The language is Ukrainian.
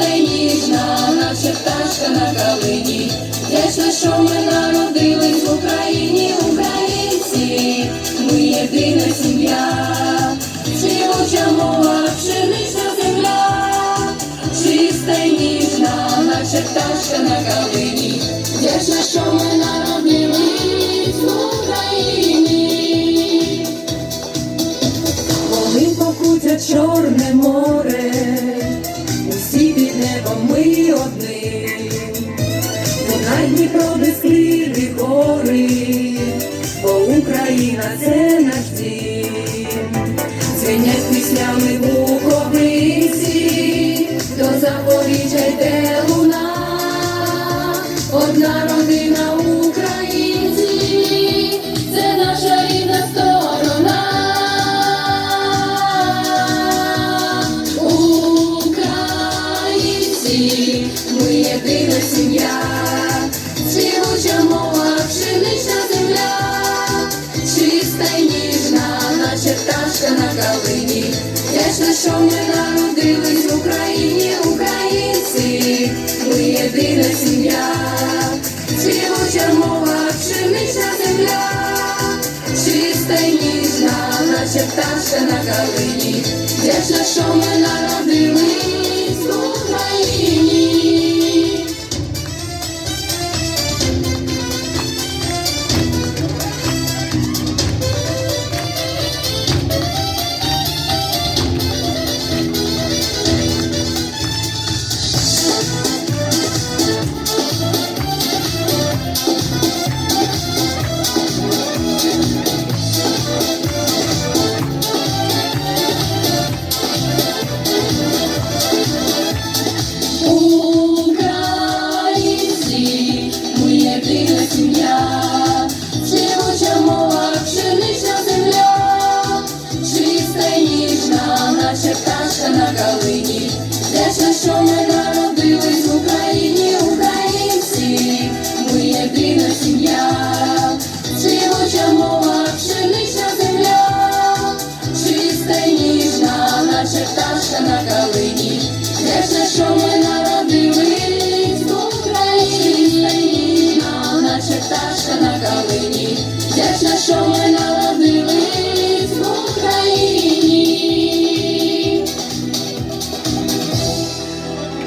ти ніжна, наче пташка на калині, вдячна, що ми народились в Україні, українці, ми єдина сім'я, чи мова, пшениця. Дніпро безклірі гори, бо Україна це наш дім. Дзвенять піснями буковиці, До Запоріжжя йде луна, одна родина українців, це наша рідна сторона. Українці, ми єдина сім'я, пташка на калині. Вдячна, що ми народились в Україні, українці, ми єдина сім'я, співуча мова, пшенична земля, чиста й ніжна, наче пташка на калині. Вдячна, що ми народились